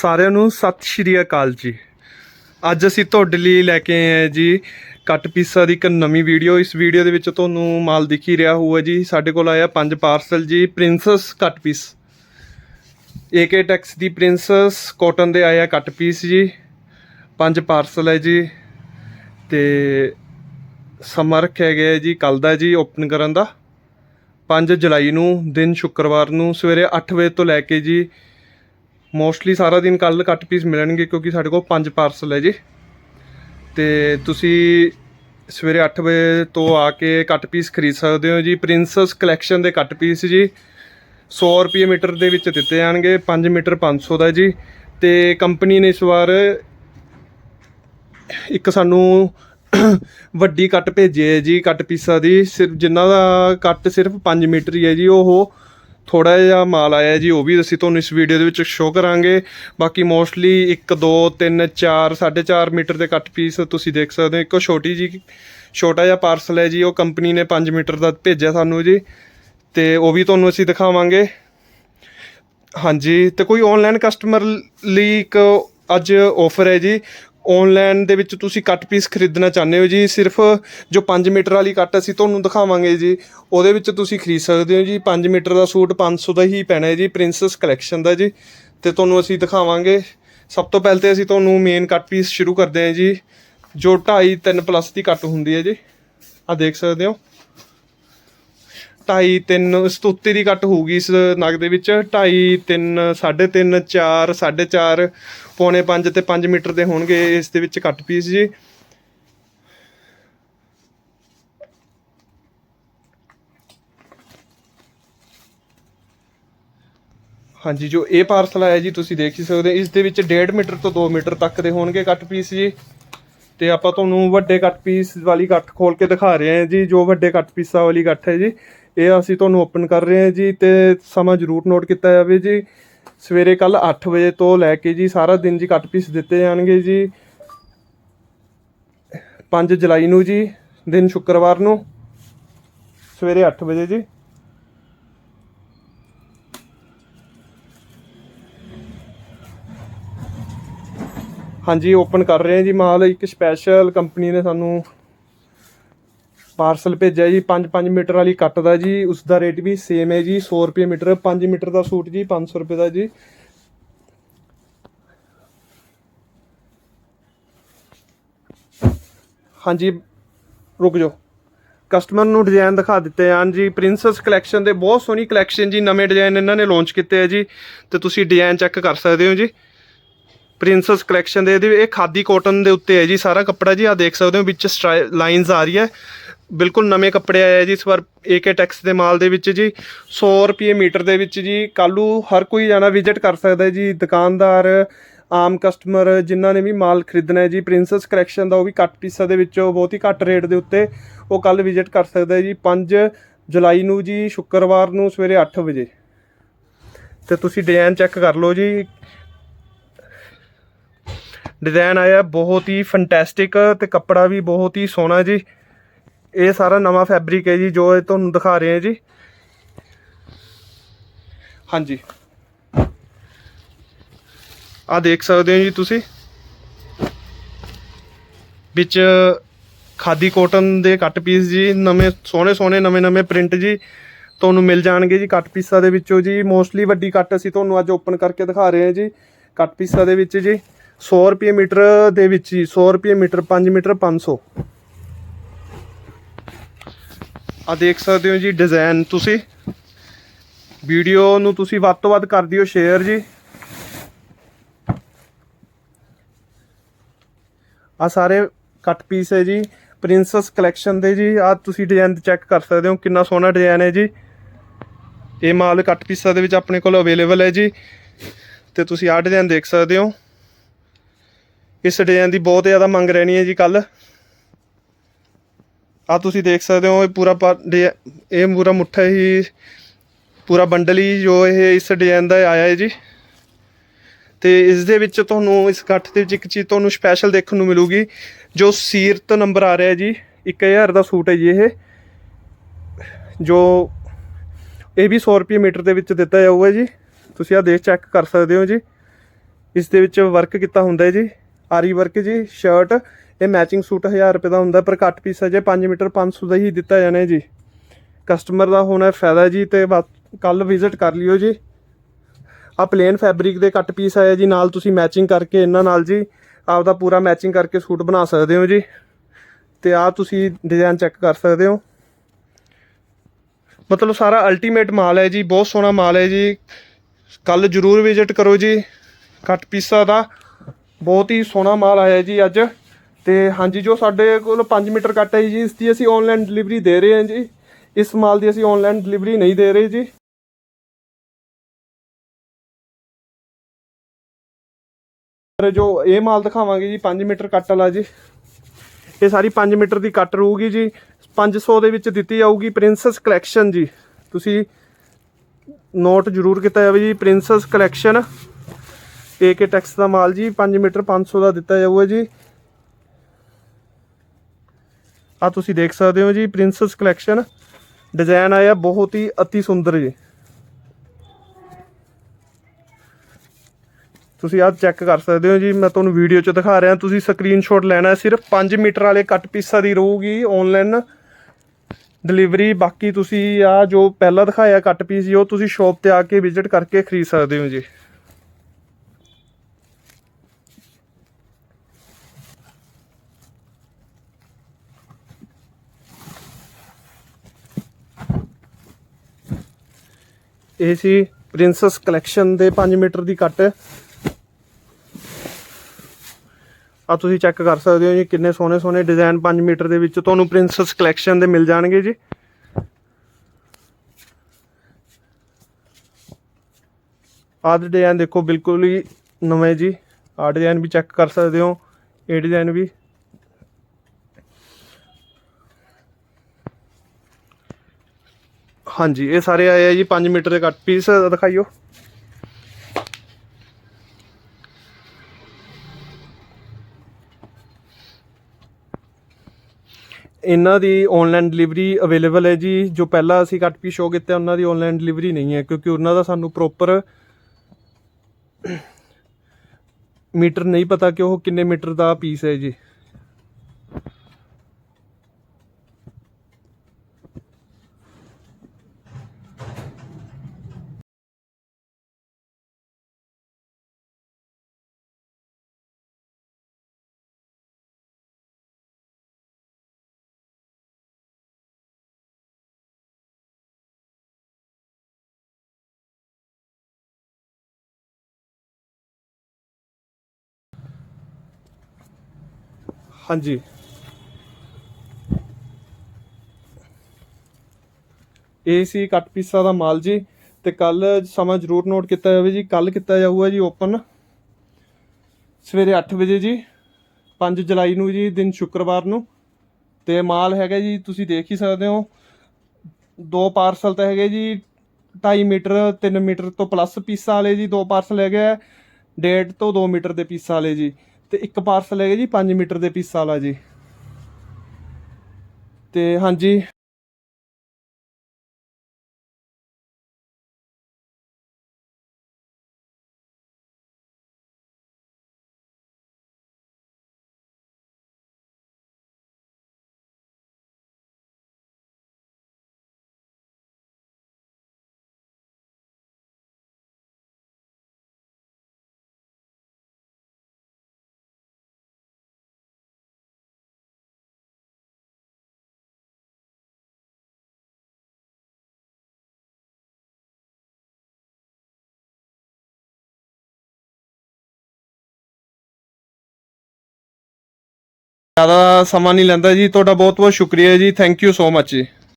ਸਾਰਿਆਂ ਨੂੰ ਸਤਿ ਸ਼੍ਰੀ ਅਕਾਲ ਜੀ। ਅੱਜ ਅਸੀਂ ਤੁਹਾਡੇ ਲਈ ਲੈ ਕੇ ਆਏ ਹਾਂ ਜੀ ਕੱਟ ਪੀਸਾਂ ਦੀ ਇੱਕ ਨਵੀਂ ਵੀਡੀਓ। ਇਸ ਵੀਡੀਓ ਦੇ ਵਿੱਚ ਤੁਹਾਨੂੰ ਮਾਲ ਦਿਖ ਹੀ ਰਿਹਾ ਹੋਊਗਾ ਜੀ। ਸਾਡੇ ਕੋਲ ਆਇਆ ਪੰਜ ਪਾਰਸਲ ਜੀ princess cut piece. AK tex ਦੀ ਪ੍ਰਿੰਸਸ ਕਾਟਨ ਦੇ ਆਇਆ ਕੱਟ ਪੀਸ ਜੀ। ਪੰਜ ਪਾਰਸਲ ਹੈ ਜੀ। ਤੇ ਸਮਾਂ ਰੱਖਿਆ ਗਿਆ ਜੀ ਕੱਲ ਦਾ ਜੀ ਓਪਨ ਕਰਨ ਦਾ। 5 ਜੁਲਾਈ ਨੂੰ, ਦਿਨ ਸ਼ੁੱਕਰਵਾਰ ਨੂੰ ਸਵੇਰੇ 8 ਵਜੇ ਤੋਂ ਲੈ ਕੇ ਜੀ ਮੋਸਟਲੀ ਸਾਰਾ ਦਿਨ ਕੱਲ ਕੱਟ ਪੀਸ ਮਿਲਣਗੇ ਕਿਉਂਕਿ ਸਾਡੇ ਕੋਲ ਪੰਜ ਪਾਰਸਲ ਹੈ ਜੀ। ਤੇ ਤੁਸੀਂ ਸਵੇਰੇ 8 ਵਜੇ ਤੋਂ ਆ ਕੇ ਕੱਟ ਪੀਸ ਖਰੀਦ ਸਕਦੇ ਹੋ ਜੀ। ਪ੍ਰਿੰਸਸ ਕਲੈਕਸ਼ਨ ਦੇ ਕੱਟ ਪੀਸ ਜੀ। 100 ਰੁਪਏ ਮੀਟਰ ਦੇ ਵਿੱਚ ਦਿੱਤੇ ਜਾਣਗੇ। 5 ਮੀਟਰ 500 ਦਾ ਜੀ। ਤੇ ਕੰਪਨੀ ਨੇ ਇਸ ਵਾਰ ਇੱਕ ਸਾਨੂੰ ਵੱਡੀ ਕੱਟ ਭੇਜੀ ਹੈ ਜੀ ਕੱਟ ਪੀਸਾਂ ਦੀ। ਸਿਰਫ ਜਿਨ੍ਹਾਂ ਦਾ ਕੱਟ ਸਿਰਫ 5 ਮੀਟਰ ਹੀ ਹੈ ਜੀ। ਉਹ ਥੋੜਾ ਜਿਹਾ ਮਾਲ ਆਇਆ ਜੀ, ਉਹ ਵੀ ਅਸੀਂ ਤੁਹਾਨੂੰ ਇਸ ਵੀਡੀਓ ਦੇ ਵਿੱਚ ਸ਼ੋਅ ਕਰਾਂਗੇ। ਬਾਕੀ ਮੋਸਟਲੀ 1 2 3 4 4.5 ਮੀਟਰ ਦੇ ਕੱਟ ਪੀਸ ਤੁਸੀਂ ਦੇਖ ਸਕਦੇ ਹੋ। ਇੱਕ ਛੋਟੀ ਜੀ ਛੋਟਾ ਜਿਹਾ ਪਾਰਸਲ ਹੈ ਜੀ, ਉਹ ਕੰਪਨੀ ਨੇ 5 ਮੀਟਰ ਦਾ ਭੇਜਿਆ ਸਾਨੂੰ ਜੀ। ਤੇ ਉਹ ਵੀ ਤੁਹਾਨੂੰ ਅਸੀਂ ਦਿਖਾਵਾਂਗੇ। ਹਾਂਜੀ, ਤੇ ਕੋਈ ਆਨਲਾਈਨ ਕਸਟਮਰ ਲਈ ਇੱਕ ਅੱਜ ਆਫਰ ਹੈ ਜੀ। ਔਨਲਾਈਨ ਦੇ ਵਿੱਚ ਤੁਸੀਂ ਕੱਟ ਪੀਸ ਖਰੀਦਣਾ ਚਾਹੁੰਦੇ ਹੋ ਜੀ? ਸਿਰਫ ਜੋ 5 ਮੀਟਰ ਵਾਲੀ ਕੱਟ ਅਸੀਂ ਤੁਹਾਨੂੰ ਦਿਖਾਵਾਂਗੇ ਜੀ। ਉਹਦੇ ਵਿੱਚ ਤੁਸੀਂ ਖਰੀਦ ਸਕਦੇ ਹੋ ਜੀ। 5 ਮੀਟਰ ਦਾ ਸੂਟ 500 ਦਾ ਹੀ ਪੈਣਾ ਹੈ ਜੀ ਪ੍ਰਿੰਸਸ ਕਲੈਕਸ਼ਨ ਦਾ ਜੀ। ਤੇ ਤੁਹਾਨੂੰ ਅਸੀਂ ਦਿਖਾਵਾਂਗੇ। ਸਭ ਤੋਂ ਪਹਿਲਾਂ ਤੇ ਅਸੀਂ ਤੁਹਾਨੂੰ ਮੇਨ ਕੱਟ ਪੀਸ ਸ਼ੁਰੂ ਕਰਦੇ ਹਾਂ ਜੀ। ਜੋ 2.5 3 ਪਲੱਸ ਦੀ ਕੱਟ ਹੁੰਦੀ ਹੈ ਜੀ। ਆ ਦੇਖ ਸਕਦੇ ਹੋ। 2.5 3 ਇਸ ਤੋਂ ਉੱਤੇ ਦੀ ਕੱਟ ਹੋਊਗੀ ਇਸ ਨਗ ਦੇ ਵਿੱਚ। 2.5 3 3.5 4 4.5 ਪੌਣੇ 5 ਤੇ 5 ਮੀਟਰ ਦੇ ਹੋਣਗੇ ਇਸ ਦੇ ਵਿੱਚ ਕੱਟ ਪੀਸ ਜੀ। ਹਾਂਜੀ, ਜੋ ਇਹ ਪਾਰਸਲ ਆਇਆ ਜੀ, ਤੁਸੀਂ ਦੇਖ ਹੀ ਸਕਦੇ ਹੋ। ਇਸ ਦੇ ਵਿੱਚ 1.5 ਮੀਟਰ ਤੋਂ 2 ਮੀਟਰ ਤੱਕ ਦੇ ਹੋਣਗੇ ਕੱਟ ਪੀਸ ਜੀ। ਤੇ ਆਪਾਂ ਤੁਹਾਨੂੰ ਵੱਡੇ ਕੱਟ ਪੀਸ ਵਾਲੀ ਕੱਟ ਖੋਲ ਕੇ ਦਿਖਾ ਰਹੇ ਹਾਂ ਜੀ, ਜੋ ਵੱਡੇ ਕੱਟ ਪੀਸਾਂ ਵਾਲੀ ਕੱਟ ਹੈ ਜੀ। ਇਹ ਅਸੀਂ ਤੁਹਾਨੂੰ ਓਪਨ ਕਰ ਰਹੇ ਹਾਂ ਜੀ ਤੇ ਸਮਾਂ ਜ਼ਰੂਰ ਨੋਟ ਕੀਤਾ ਜਾਵੇ ਜੀ। ਸਵੇਰੇ ਕੱਲ 8 ਵਜੇ ਤੋਂ ਲੈ ਕੇ ਜੀ ਸਾਰਾ ਦਿਨ ਜੀ ਕੱਟ ਪੀਸ ਦਿੱਤੇ ਜਾਣਗੇ ਜੀ। 5 ਜੁਲਾਈ ਨੂੰ ਜੀ, ਦਿਨ ਸ਼ੁੱਕਰਵਾਰ ਨੂੰ। ਸਵੇਰੇ 8 ਵਜੇ ਜੀ। ਹਾਂਜੀ ਓਪਨ ਕਰ ਰਹੇ ਹਾਂ ਜੀ ਮਾਲ। ਇੱਕ ਸਪੈਸ਼ਲ ਕੰਪਨੀ ਨੇ ਸਾਨੂੰ ਪਾਰਸਲ ਭੇਜਿਆ ਜੀ 5-5 ਮੀਟਰ ਵਾਲੀ ਕੱਟ ਦਾ ਜੀ ਉਸ ਦਾ ਰੇਟ ਵੀ ਸੇਮ ਹੈ ਜੀ 100 ਰੁਪਏ ਮੀਟਰ 5 ਮੀਟਰ ਦਾ ਸੂਟ ਜੀ 500 ਰੁਪਏ ਦਾ ਜੀ। ਹਾਂਜੀ, ਰੁਕ ਜਾਓ। ਕਸਟਮਰ ਨੂੰ ਡਿਜ਼ਾਈਨ ਦਿਖਾ ਦਿੱਤੇ ਹਨ ਜੀ ਪ੍ਰਿੰਸਸ ਕਲੈਕਸ਼ਨ ਦੇ ਬਹੁਤ ਸੋਹਣੀ ਕਲੈਕਸ਼ਨ ਜੀ, ਨਵੇਂ ਡਿਜ਼ਾਈਨ ਇਹਨਾਂ ਨੇ ਲਾਂਚ ਕੀਤੇ ਆ ਜੀ, ਤੇ ਤੁਸੀਂ ਡਿਜ਼ਾਈਨ ਚੈੱਕ ਕਰ ਸਕਦੇ ਹੋ ਜੀ। ਪ੍ਰਿੰਸਸ ਕਲੈਕਸ਼ਨ ਦੇ ਇਹਦੇ, ਇਹ ਖਾਦੀ ਕਾਟਨ ਦੇ ਉੱਤੇ ਹੈ ਜੀ, ਸਾਰਾ ਕੱਪੜਾ ਜੀ ਆ ਦੇਖ ਸਕਦੇ ਹੋ, ਵਿੱਚ ਲਾਈਨਸ ਆ ਰਹੀ ਹੈ। ਬਿਲਕੁਲ ਨਵੇਂ ਕੱਪੜੇ ਆਏ ਆ ਜੀ ਇਸ ਵਾਰ ਏਕੇ ਟੈਕਸ ਦੇ ਮਾਲ ਦੇ ਵਿੱਚ ਜੀ। 100 ਰੁਪਏ ਮੀਟਰ ਦੇ ਵਿੱਚ ਜੀ। ਕੱਲੂ ਹਰ ਕੋਈ ਜਾਣਾ ਵਿਜ਼ਿਟ ਕਰ ਸਕਦਾ ਹੈ ਜੀ। ਦੁਕਾਨਦਾਰ, ਆਮ ਕਸਟਮਰ ਜਿਨ੍ਹਾਂ ਨੇ ਵੀ ਮਾਲ ਖਰੀਦਣਾ ਹੈ ਜੀ। ਪ੍ਰਿੰਸਸ ਕਲੈਕਸ਼ਨ ਦਾ ਉਹ ਵੀ ਘੱਟ ਪੀਸਾਂ ਦੇ ਵਿੱਚੋਂ ਬਹੁਤ ਹੀ ਘੱਟ ਰੇਟ ਦੇ ਉੱਤੇ ਉਹ ਕੱਲ ਵਿਜ਼ਿਟ ਕਰ ਸਕਦਾ ਹੈ ਜੀ। 5 ਜੁਲਾਈ ਨੂੰ ਜੀ, ਸ਼ੁੱਕਰਵਾਰ ਨੂੰ ਸਵੇਰੇ 8 ਵਜੇ। ਤੇ ਤੁਸੀਂ ਡਿਜ਼ਾਈਨ ਚੈੱਕ ਕਰ ਲਓ ਜੀ। ਡਿਜ਼ਾਈਨ ਆਇਆ, ਬਹੁਤ ਹੀ ਫੈਂਟੈਸਟਿਕ ਤੇ ਕੱਪੜਾ ਵੀ ਬਹੁਤ ਹੀ ਸੋਹਣਾ ਜੀ। ਇਹ ਸਾਰਾ ਨਵਾਂ ਫੈਬਰਿਕ ਹੈ ਜੀ, ਜੋ ਇਹ ਤੁਹਾਨੂੰ ਦਿਖਾ ਰਹੇ ਹਾਂ ਜੀ। ਹਾਂਜੀ। ਆ ਦੇਖ ਸਕਦੇ ਹੋ ਜੀ ਤੁਸੀਂ। ਵਿੱਚ ਖਾਦੀ ਕੋਟਨ ਦੇ ਕੱਟ ਪੀਸ ਜੀ, ਨਵੇਂ, ਸੋਹਣੇ ਸੋਹਣੇ, ਨਵੇਂ ਨਵੇਂ ਪ੍ਰਿੰਟ ਜੀ ਤੁਹਾਨੂੰ ਮਿਲ ਜਾਣਗੇ ਜੀ ਕੱਟ ਪੀਸਾਂ ਦੇ ਵਿੱਚੋਂ ਜੀ। ਮੋਸਟਲੀ ਵੱਡੀ ਕੱਟ ਅਸੀਂ ਤੁਹਾਨੂੰ ਅੱਜ ਓਪਨ ਕਰਕੇ ਦਿਖਾ ਰਹੇ ਹਾਂ ਜੀ। ਕੱਟ ਪੀਸਾਂ ਦੇ ਵਿੱਚ ਜੀ 100 ਰੁਪਏ ਮੀਟਰ ਦੇ ਵਿੱਚ ਜੀ 100 ਰੁਪਏ ਮੀਟਰ 5 ਮੀਟਰ 500 ਆ ਦੇਖ ਸਕਦੇ ਹੋ ਜੀ ਡਿਜ਼ਾਈਨ ਤੁਸੀਂ। ਵੀਡੀਓ ਨੂੰ ਤੁਸੀਂ ਵੱਧ ਤੋਂ ਵੱਧ ਕਰ ਦਿਓ ਸ਼ੇਅਰ ਜੀ। ਆ ਸਾਰੇ ਕੱਟ ਪੀਸ ਹੈ ਜੀ ਪ੍ਰਿੰਸਸ ਕਲੈਕਸ਼ਨ ਦੇ ਜੀ। ਆ ਤੁਸੀਂ ਡਿਜ਼ਾਈਨ ਚੈੱਕ ਕਰ ਸਕਦੇ ਹੋ ਕਿੰਨਾ ਸੋਹਣਾ ਡਿਜ਼ਾਈਨ ਹੈ ਜੀ। ਇਹ ਮਾਲ ਕੱਟ ਪੀਸਾਂ ਦੇ ਵਿੱਚ ਆਪਣੇ ਕੋਲ ਅਵੇਲੇਬਲ ਹੈ ਜੀ। ਤੇ ਤੁਸੀਂ ਆਹ ਡਿਜ਼ਾਈਨ ਦੇਖ ਸਕਦੇ ਹੋ। ਇਸ ਡਿਜ਼ਾਈਨ ਦੀ ਬਹੁਤ ਜ਼ਿਆਦਾ ਮੰਗ ਰਹਿਣੀ ਹੈ ਜੀ ਕੱਲ ਆ ਤੁਸੀਂ ਦੇਖ ਸਕਦੇ ਹੋ, ਇਹ ਪੂਰਾ ਪਾ- ਡਿਜ਼ਾ- ਇਹ ਪੂਰਾ ਮੁੱਠਾ ਹੀ, ਪੂਰਾ ਬੰਡਲ ਹੀ ਜੋ ਇਹ ਇਸ ਡਿਜ਼ਾਈਨ ਦਾ ਆਇਆ ਹੈ ਜੀ। ਤੇ ਇਸ ਦੇ ਵਿੱਚ ਤੁਹਾਨੂੰ, ਇਸ ਇਕੱਠ ਦੇ ਵਿੱਚ ਇੱਕ ਚੀਜ਼ ਤੁਹਾਨੂੰ ਸਪੈਸ਼ਲ ਦੇਖਣ ਨੂੰ ਮਿਲੂਗੀ, ਜੋ ਸੀਰਤ ਨੰਬਰ ਆ ਰਿਹਾ ਜੀ। 1000 ਦਾ ਸੂਟ ਹੈ ਜੀ ਇਹ। ਜੋ ਇਹ ਵੀ 100 ਰੁਪਏ ਮੀਟਰ ਦੇ ਵਿੱਚ ਦਿੱਤਾ ਜਾਊਗਾ ਜੀ। ਤੁਸੀਂ ਆ ਦੇਖ ਚੈੱਕ ਕਰ ਸਕਦੇ ਹੋ ਜੀ। ਇਸ ਦੇ ਵਿੱਚ ਵਰਕ ਕੀਤਾ ਹੁੰਦਾ ਹੈ ਜੀ। ਆਰੀ ਵਰਕ ਜੀ ਸ਼ਰਟ ਇਹ ਮੈਚਿੰਗ ਸੂਟ 1000 ਰੁਪਏ ਦਾ ਹੁੰਦਾ, ਪਰ ਕੱਟ ਪੀਸ ਹੈ ਜੇ 5 ਮੀਟਰ 500 ਦਾ ਹੀ ਦਿੱਤਾ ਜਾਣਾ ਜੀ। ਕਸਟਮਰ ਦਾ ਹੋਣਾ ਫਾਇਦਾ ਜੀ ਤੇ ਕੱਲ ਵਿਜ਼ਿਟ ਕਰ ਲਿਓ ਜੀ। ਆ ਪਲੇਨ ਫੈਬਰਿਕ ਦੇ ਕੱਟ ਪੀਸ ਆਇਆ ਜੀ, ਨਾਲ ਤੁਸੀਂ ਮੈਚਿੰਗ ਕਰਕੇ ਇਹਨਾਂ ਨਾਲ ਜੀ ਆਪਦਾ ਪੂਰਾ ਮੈਚਿੰਗ ਕਰਕੇ ਸੂਟ ਬਣਾ ਸਕਦੇ ਹੋ ਜੀ। ਤੇ ਆ ਤੁਸੀਂ ਡਿਜ਼ਾਈਨ ਚੈੱਕ ਕਰ ਸਕਦੇ ਹੋ। ਮਤਲਬ ਸਾਰਾ ਅਲਟੀਮੇਟ ਮਾਲ ਹੈ ਜੀ, ਬਹੁਤ ਸੋਹਣਾ ਮਾਲ ਹੈ ਜੀ। ਕੱਲ ਜਰੂਰ ਵਿਜ਼ਿਟ ਕਰੋ ਜੀ। ਕੱਟ ਪੀਸਾ ਦਾ, ਬਹੁਤ ਹੀ ਸੋਹਣਾ ਮਾਲ ਆਇਆ ਜੀ ਅੱਜ। ਤੇ ਹਾਂਜੀ ਜੋ ਸਾਡੇ ਕੋਲ 5 ਮੀਟਰ ਕੱਟ ਹੈ ਜੀ, ਇਸ ਦੀ ਅਸੀਂ ਆਨਲਾਈਨ ਡਿਲੀਵਰੀ ਦੇ ਰਹੇ ਹਾਂ ਜੀ। ਇਸ ਮਾਲ ਦੀ ਅਸੀਂ ਆਨਲਾਈਨ ਡਿਲੀਵਰੀ ਨਹੀਂ ਦੇ ਰਹੇ ਜੀ। ਪਰ ਜੋ ਇਹ ਮਾਲ ਦਿਖਾਵਾਂਗੇ ਜੀ 5 ਮੀਟਰ ਕੱਟ ਵਾਲਾ ਜੀ। ਇਹ ਸਾਰੀ 5 ਮੀਟਰ ਦੀ ਕੱਟ ਰਹੂਗੀ ਜੀ। 500 ਦੇ ਵਿੱਚ ਦਿੱਤੀ ਜਾਊਗੀ ਪ੍ਰਿੰਸੈਸ ਕਲੈਕਸ਼ਨ ਜੀ। ਤੁਸੀਂ ਨੋਟ ਜ਼ਰੂਰ ਕੀਤਾ ਜਾਵੇ ਜੀ ਪ੍ਰਿੰਸੈਸ ਕਲੈਕਸ਼ਨ ਏਕੇ ਟੈਕਸ ਦਾ ਮਾਲ ਜੀ 5 ਮੀਟਰ 500 ਦਾ ਦਿੱਤਾ ਜਾਊਗਾ ਜੀ। ਆ ਤੁਸੀਂ ਦੇਖ ਸਕਦੇ ਹੋ ਜੀ ਪ੍ਰਿੰਸਸ ਕਲੈਕਸ਼ਨ ਡਿਜ਼ਾਈਨ ਆਇਆ ਬਹੁਤ ਹੀ ਅਤੀ ਸੁੰਦਰ ਜੀ। ਤੁਸੀਂ ਆਹ ਚੈੱਕ ਕਰ ਸਕਦੇ ਹੋ ਜੀ, ਮੈਂ ਤੁਹਾਨੂੰ ਵੀਡੀਓ 'ਚ ਦਿਖਾ ਰਿਹਾ। ਤੁਸੀਂ ਸਕਰੀਨਸ਼ਾਟ ਲੈਣਾ, ਸਿਰਫ 5 ਮੀਟਰ ਵਾਲੇ ਕੱਟ ਪੀਸਾਂ ਦੀ ਰਹੂਗੀ ਆਨਲਾਈਨ ਡਿਲੀਵਰੀ ਬਾਕੀ ਤੁਸੀਂ ਆ ਜੋ ਪਹਿਲਾਂ ਦਿਖਾਇਆ ਕੱਟ ਪੀਸ ਜੀ, ਉਹ ਤੁਸੀਂ ਸ਼ਾਪ ਤੇ ਆ ਕੇ ਵਿਜ਼ਿਟ ਕਰਕੇ ਖਰੀਦ ਸਕਦੇ ਹੋ ਜੀ। ਇਹ ਸੀ ਪ੍ਰਿੰਸੈਸ ਕਲੈਕਸ਼ਨ ਦੇ 5 ਮੀਟਰ ਦੀ ਕੱਟ। ਆ ਤੁਸੀਂ ਚੈੱਕ ਕਰ ਸਕਦੇ ਹੋ ਜੀ, ਕਿੰਨੇ ਸੋਹਣੇ ਸੋਹਣੇ ਡਿਜ਼ਾਈਨ 5 ਮੀਟਰ ਦੇ ਵਿੱਚ ਤੁਹਾਨੂੰ ਪ੍ਰਿੰਸਸ ਕਲੈਕਸ਼ਨ ਦੇ ਮਿਲ ਜਾਣਗੇ ਜੀ। ਆਹ ਡਿਜ਼ਾਈਨ ਦੇਖੋ ਬਿਲਕੁਲ ਹੀ ਨਵੇਂ ਜੀ। ਆਹ ਡਿਜ਼ਾਈਨ ਵੀ ਚੈੱਕ ਕਰ ਸਕਦੇ ਹੋ, ਇਹ ਡਿਜ਼ਾਈਨ ਵੀ। ਹਾਂਜੀ, ਇਹ ਸਾਰੇ ਆਏ ਆ ਜੀ 5 ਮੀਟਰ ਦੇ ਕੱਟ ਪੀਸ ਦਿਖਾਈਓ। ਇਹਨਾਂ ਦੀ ਆਨਲਾਈਨ ਡਿਲੀਵਰੀ ਅਵੇਲੇਬਲ ਹੈ ਜੀ, ਜੋ ਪਹਿਲਾਂ ਅਸੀਂ ਕੱਟ ਪੀਸ ਸ਼ੋਅ ਕੀਤੇ, ਉਹਨਾਂ ਦੀ ਆਨਲਾਈਨ ਡਿਲੀਵਰੀ ਨਹੀਂ ਹੈ, ਕਿਉਂਕਿ ਉਹਨਾਂ ਦਾ ਸਾਨੂੰ ਪ੍ਰੋਪਰ ਮੀਟਰ ਨਹੀਂ ਪਤਾ ਕਿ ਉਹ ਕਿੰਨੇ ਮੀਟਰ ਦਾ ਪੀਸ ਹੈ ਜੀ। ਹਾਂਜੀ। ਇਹ ਸੀ ਕੱਟ ਪੀਸਾ ਦਾ ਮਾਲ ਜੀ ਤੇ ਕੱਲ ਸਮਾਂ ਜ਼ਰੂਰ ਨੋਟ ਕੀਤਾ ਜਾਵੇ ਜੀ। ਕੱਲ ਕੀਤਾ ਜਾਊਗਾ ਜੀ ਓਪਨ। ਸਵੇਰੇ 8 ਵਜੇ ਜੀ 5 ਜੁਲਾਈ ਨੂੰ ਜੀ, ਦਿਨ ਸ਼ੁੱਕਰਵਾਰ ਨੂੰ। ਤੇ ਮਾਲ ਹੈਗਾ ਜੀ, ਤੁਸੀਂ ਦੇਖ ਹੀ ਸਕਦੇ ਹੋ। ਦੋ ਪਾਰਸਲ ਤਾਂ ਹੈਗੇ ਜੀ 2.5 ਮੀਟਰ 3 ਮੀਟਰ ਤੋਂ ਪਲੱਸ ਪੀਸਾਂ ਵਾਲੇ ਜੀ, ਦੋ ਪਾਰਸਲ ਹੈਗੇ ਆ। 1.5 ਤੋਂ 2 ਮੀਟਰ ਦੇ ਪੀਸਾਂ ਵਾਲੇ ਜੀ। ਤੇ ਇੱਕ ਪਾਰਸਲ ਹੈਗਾ ਜੀ 5 ਮੀਟਰ ਦੇ ਪੀਸਾਂ ਵਾਲਾ ਜੀ। ਤੇ ਹਾਂਜੀ। ਜ਼ਿਆਦਾ ਸਮਾਂ ਨਹੀਂ ਲੈਂਦਾ ਜੀ, ਤੁਹਾਡਾ ਬਹੁਤ ਬਹੁਤ ਸ਼ੁਕਰੀਆ ਜੀ ਥੈਂਕ ਯੂ ਸੋ ਮੱਚ ਜੀ।